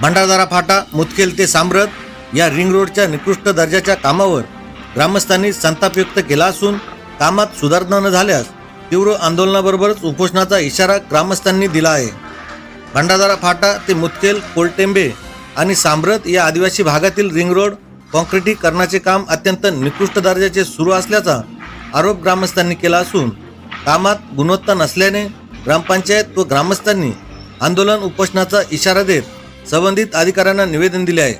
भंडारदारा फाटा मुतखेल ते साम्रत या रिंग रोडच्या निकृष्ट दर्जाच्या कामावर ग्रामस्थांनी संताप व्यक्त केला असून कामात सुधारणा न झाल्यास तीव्र आंदोलनाबरोबरच उपोषणाचा इशारा ग्रामस्थांनी दिला आहे. भंडारदारा फाटा ते मुतखेल कोलटेंबे आणि साम्रत या आदिवासी भागातील रिंग रोड काँक्रिटीकरणाचे काम अत्यंत निकृष्ट दर्जाचे सुरू असल्याचा आरोप ग्रामस्थांनी केला असून कामात गुणवत्ता नसल्याने ग्रामपंचायत व ग्रामस्थांनी आंदोलन उपोषणाचा इशारा देत संबंधित अधिकाऱ्यांना निवेदन दिले आहे.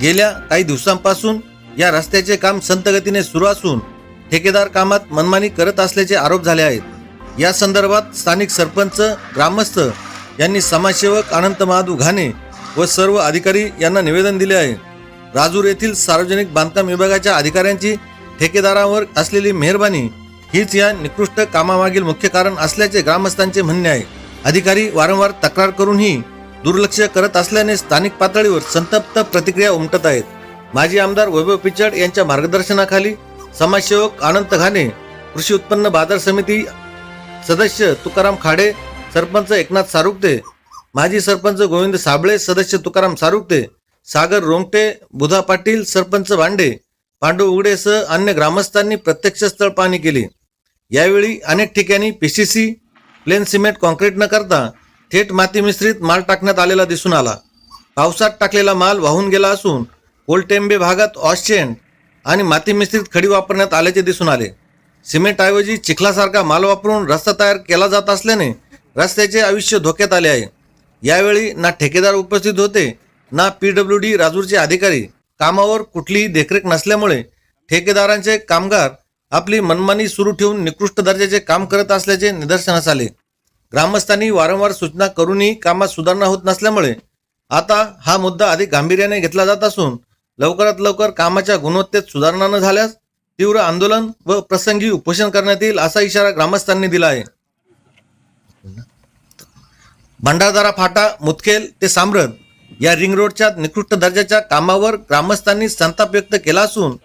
गेल्या काही दिवसांपासून या रस्त्याचे काम संतगतीने सुरू असून ठेकेदार कामात मनमानी करत असल्याचे आरोप झाले आहेत. या संदर्भात स्थानिक सरपंच ग्रामस्थ यांनी समाजसेवक अनंत महादू घाणे व सर्व अधिकारी यांना निवेदन दिले आहे. राजूर येथील सार्वजनिक बांधकाम विभागाच्या अधिकाऱ्यांची ठेकेदारावर असलेली मेहरबानी हीच या निकृष्ट कामामागील मुख्य कारण असल्याचे ग्रामस्थांचे म्हणणे आहे. अधिकारी वारंवार तक्रार करूनही दुर्लक्ष करत असल्याने स्थानिक पातळीवर संतप्त प्रतिक्रिया उमटत आहेत. माजी आमदार वैभव पिचड यांच्या मार्गदर्शनाखाली समाजसेवक अनंत घाणे कृषी उत्पन्न बाजार समिती सदस्य तुकाराम खाडे सरपंच एकनाथ सारुगते माजी सरपंच गोविंद साबळे सदस्य तुकाराम सारुगते सागर रोंगटे बुधा पाटील सरपंच भांडे पांडू उघडेसह अन्य ग्रामस्थांनी प्रत्यक्ष स्थळ पाहणी केली. यावेळी अनेक ठिकाणी पीसीसी प्लेन सिमेंट कॉन्क्रीट न करता थेट माती मिश्रित माल टाकण्यात आलेला दिसून आला. पावसात टाकलेला माल वाहून गेला असून कोलटेंबे भागात ऑस्चेंड आणि माती मिश्रित खडी वापरण्यात आल्याचे दिसून आले. सिमेंटऐवजी चिखलासारखा माल वापरून रस्ता तयार केला जात असल्याने रस्त्याचे आयुष्य धोक्यात आले आहे. यावेळी ना ठेकेदार उपस्थित होते ना पी डब्ल्यू डी राजूरचे अधिकारी. कामावर कुठलीही देखरेख नसल्यामुळे ठेकेदारांचे कामगार आपली मनमानी सुरू ठेवून निकृष्ट दर्जाचे काम करत असल्याचे निदर्शनास आले. ग्रामस्थांनी वारंवार सूचना करूनही कामात सुधारणा होत नसल्यामुळे आता हा मुद्दा अधिक गांभीर्याने घेतला जात असून लवकरात लवकर कामाच्या गुणवत्तेत सुधारणा न झाल्यास तीव्र आंदोलन व प्रसंगी उपोषण करण्यात येईल असा इशारा ग्रामस्थांनी दिला आहे. भंडारदारा फाटा मुतखेल ते साम्रत या रिंग रोडच्या निकृष्ट दर्जाच्या कामावर ग्रामस्थांनी संताप व्यक्त केला असून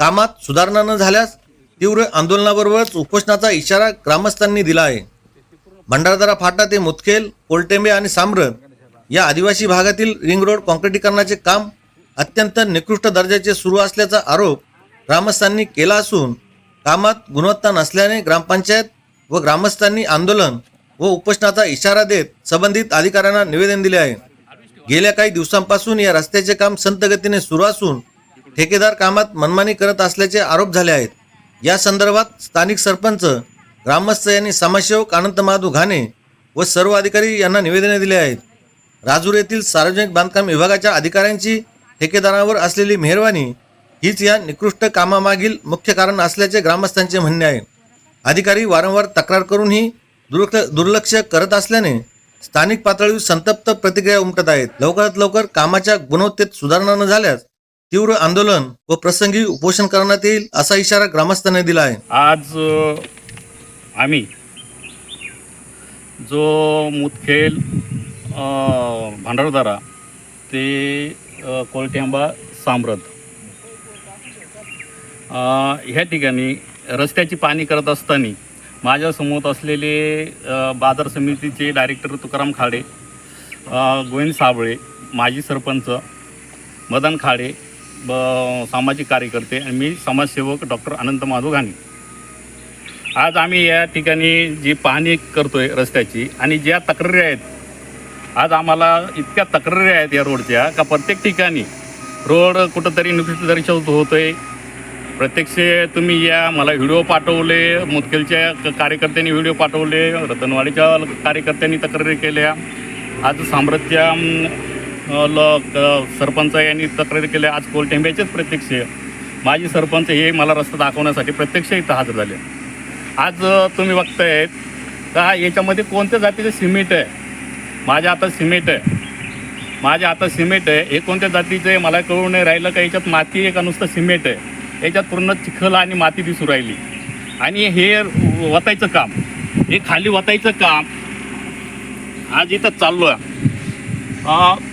कामात सुधारणा न झाल्यास तीव्र आंदोलनाबरोबरच उपोषणाचा इशारा ग्रामस्थांनी दिला आहे. भंडारदरा फाटा ते मुतखेल कोलटेंबे आणि साम्र या आदिवासी भागातील रिंग रोड काँक्रिटीकरणाचे काम अत्यंत निकृष्ट दर्जाचे सुरू असल्याचा आरोप ग्रामस्थांनी केला असून कामात गुणवत्ता नसल्याने ग्रामपंचायत व ग्रामस्थांनी आंदोलन व उपोषणाचा इशारा देत संबंधित अधिकाऱ्यांना निवेदन दिले आहे. गेल्या काही दिवसांपासून या रस्त्याचे काम संतगतीने सुरू असून ठेकेदार कामात मनमानी करत असल्याचे आरोप झाले आहेत. या संदर्भात स्थानिक सरपंच ग्रामस्थ यांनी समाजसेवक अनंत महादू घाणे व सर्व अधिकारी यांना निवेदने दिले आहेत. राजूर येथील सार्वजनिक बांधकाम विभागाच्या अधिकाऱ्यांची ठेकेदारावर असलेली मेहरवानी हीच या निकृष्ट कामामागील मुख्य कारण असल्याचे ग्रामस्थांचे म्हणणे आहे. अधिकारी वारंवार तक्रार करूनही दुर्लक्ष दुर्लक्ष करत असल्याने स्थानिक पातळीवर संतप्त प्रतिक्रिया उमटत आहेत. लवकरात लवकर कामाच्या गुणवत्तेत सुधारणा न झाल्यास तीव्र आंदोलन व प्रसंगी उपोषण करण्यात येईल असा इशारा ग्रामस्थांनी दिला आहे. आज आम्ही. जो मुतखेल भांडारदारा ते कोलट्यांबा कोलटेंबा ह्या ठिकाणी रस्त्याची पाणी करत असताना माझ्यासमोर असलेले बाजार समितीचे डायरेक्टर तुकाराम खाडे गोविंद साबळे माजी सरपंच मदन खाडे ब सामाजिक कार्यकर्ते आणि मी समाजसेवक डॉक्टर अनंत माधव घाणे. आज आम्ही या ठिकाणी जी पाहणी करतोय रस्त्याची आणि ज्या तक्रारी आहेत आज आम्हाला इतक्या तक्रारी आहेत या रोडच्या का प्रत्येक ठिकाणी रोड कुठंतरी नुकसान तरी होतो होतोय. प्रत्यक्ष तुम्ही या मला व्हिडिओ पाठवले मुदखेलच्या क- कार्यकर्त्यांनी व्हिडिओ पाठवले रतनवाडीच्या कार्यकर्त्यांनी तक्रारी केल्या. आज साम्राज्या ल सरपंच यांनी तक्रारी केल्या. आज कोलटेंब्याचेच प्रत्यक्ष. माजी सरपंच हे मला रस्ता दाखवण्यासाठी प्रत्यक्ष इथं हजर झाले. आज तुम्ही बघतायत का याच्यामध्ये कोणत्या जातीचं सिमेंट आहे? माझ्या हातात सिमेंट आहे. माझ्या हातात सिमेंट आहे. हे कोणत्या जातीचं आहे? मला कळू नाही राहिलं का याच्यात माती आहे का नुसतं सिमेंट आहे? याच्यात पूर्ण चिखल आणि माती दिसू राहिली. आणि हे वतायचं काम हे खाली वतायचं काम आज इथं चाललो आहे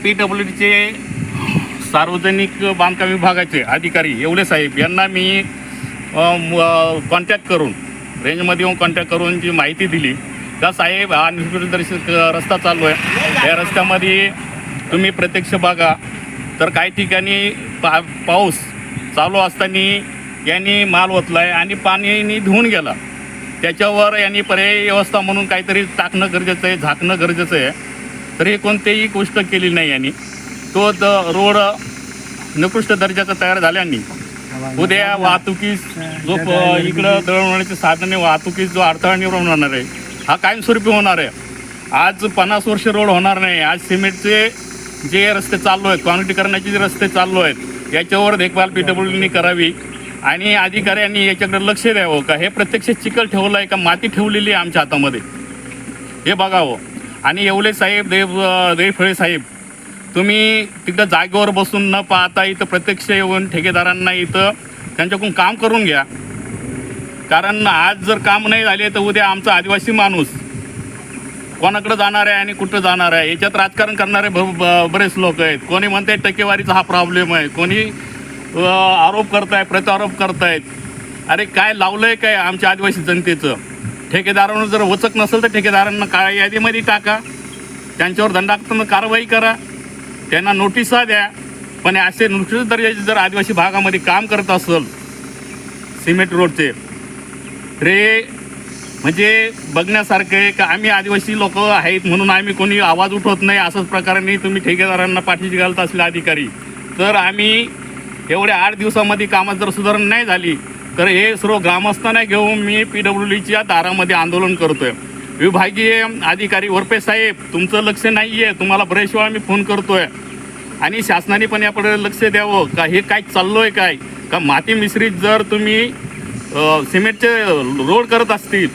पी डब्ल्यू डीचे सार्वजनिक बांधकाम विभागाचे अधिकारी येवले साहेब यांना मी कॉन्टॅक्ट करून रेंजमध्ये येऊन कॉन्टॅक्ट करून जी माहिती दिली. का साहेब हा निष्पदर्शक रस्ता चालू आहे. या रस्त्यामध्ये तुम्ही प्रत्यक्ष बघा. तर काही ठिकाणी पा पाऊस चालू असताना यांनी माल ओतलाय आणि पाणीनी धुवून गेला. त्याच्यावर यांनी पर्यायी व्यवस्था म्हणून काहीतरी टाकणं गरजेचं आहे झाकणं गरजेचं आहे. तर हे कोणतीही गोष्ट केली नाही यांनी. तो द रोड निकृष्ट दर्जाचा तयार झाल्याने उद्या वाहतुकीस जो इकडं दळणवळणाचे साधने वाहतुकीस जो अडथळा निर्माण होणार आहे हा कायमस्वरूपी होणार आहे. आज पन्नास वर्ष रोड होणार नाही. आज सिमेंटचे जे रस्ते चालू आहेत कॉन्क्रिटीकरणाचे जे रस्ते चालू आहेत याच्यावर देखभाल पी डब्ल्यूनी करावी. आणि अधिकाऱ्यांनी याच्याकडे लक्ष द्यावं का? हे प्रत्यक्ष चिखल ठेवलं आहे का? माती ठेवलेली आहे आमच्या हातामध्ये. हे बघावं. आणि येवले साहेब देव देवफळे साहेब तुम्ही तिथं जागेवर बसून न पाहता इथं प्रत्यक्ष येऊन ठेकेदारांना इथं त्यांच्याकडून काम करून घ्या. कारण आज जर काम नाही झाले तर उद्या आमचा आदिवासी माणूस कोणाकडे जाणार आहे आणि कुठं जाणार आहे? याच्यात राजकारण करणारे ब- ब- बरेच लोक आहेत. कोणी म्हणते टक्केवारीचा हा प्रॉब्लेम आहे. कोणी अ, आरोप करताय प्रत्यारोप करतायत. अरे काय लावलं आहे काय आमच्या आदिवासी जनतेचं? ठेकेदारांवर जर वचक नसेल तर ठेकेदारांना काळ्या यादीमध्ये टाका. त्यांच्यावर दंडात्मक कारवाई करा. त्यांना नोटिसा द्या. पण असे नृत्य दर्जाचे जर आदिवासी भागामध्ये काम करत असेल सिमेंट रोडचे रे म्हणजे बघण्यासारखं आहे का आम्ही आदिवासी लोक आहेत म्हणून आम्ही कोणी आवाज उठवत नाही असंच प्रकाराने तुम्ही ठेकेदारांना पाठीशी घालत असले अधिकारी. तर आम्ही एवढ्या आठ दिवसामध्ये कामात जर सुधारणा नाही झाली तर हे सर्व ग्रामस्थांना घेऊन मी पी डब्ल्यू डीच्या दारामध्ये आंदोलन करतो आहे विभागीय अधिकारी वरपे साहेब तुमचं लक्ष नाही आहे तुम्हाला बरेच वेळा मी फोन करतोय. आणि शासनाने पण याकडे लक्ष द्यावं का? हे काय चाललोय काय? का माती मिश्रित जर तुम्ही सिमेंटचे रोड करत असतील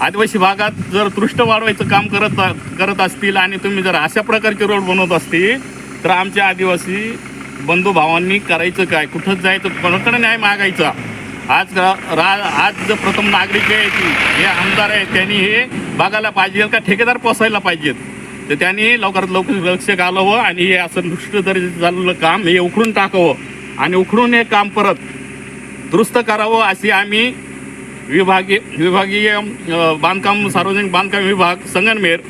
आदिवासी भागात जर तृष्ट वाढवायचं काम करत करत असतील आणि तुम्ही जर अशा प्रकारचे रोड बनवत असतील तर आमच्या आदिवासी बंधू भावांनी करायचं काय? कुठं जायचं? कोणाकडे न्याय मागायचा? आज रा आज जर प्रथम नागरिक आहे की हे आमदार आहेत त्यांनी हे बघायला पाहिजे का ठेकेदार पोसायला पाहिजेत. तर त्यांनी लवकरात लवकर लक्ष घालावं आणि हे असं दुष्ट दर्जाचं झालेलं काम हे उखडून टाकावं आणि उखडून हे काम परत दुरुस्त करावं अशी आम्ही विभागीय विभागीय बांधकाम सार्वजनिक बांधकाम विभाग संगनमेर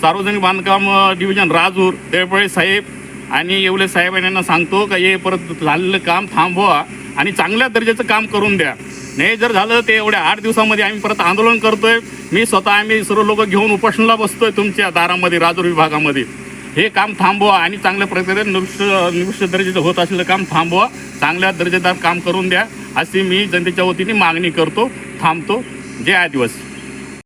सार्वजनिक बांधकाम डिव्हिजन राजूर देवपळे साहेब आणि येवले साहेब यांना सांगतो का हे परत झालेलं काम थांबवा आणि चांगल्या दर्जाचं काम करून द्या. नाही जर झालं ते एवढ्या आठ दिवसामध्ये आम्ही परत आंदोलन करतोय मी स्वतः आम्ही सर्व लोक घेऊन उपोषणाला बसतोय तुमच्या दारामध्ये राजूर विभागामध्ये. हे काम थांबवा आणि चांगल्या प्रकारे निविष्ट निविष्ट दर्जेचं होत असलेलं काम थांबवा चांगल्या दर्जेदार काम करून द्या अशी मी जनतेच्या वतीने मागणी करतो थांबतो. जय आदिवासी.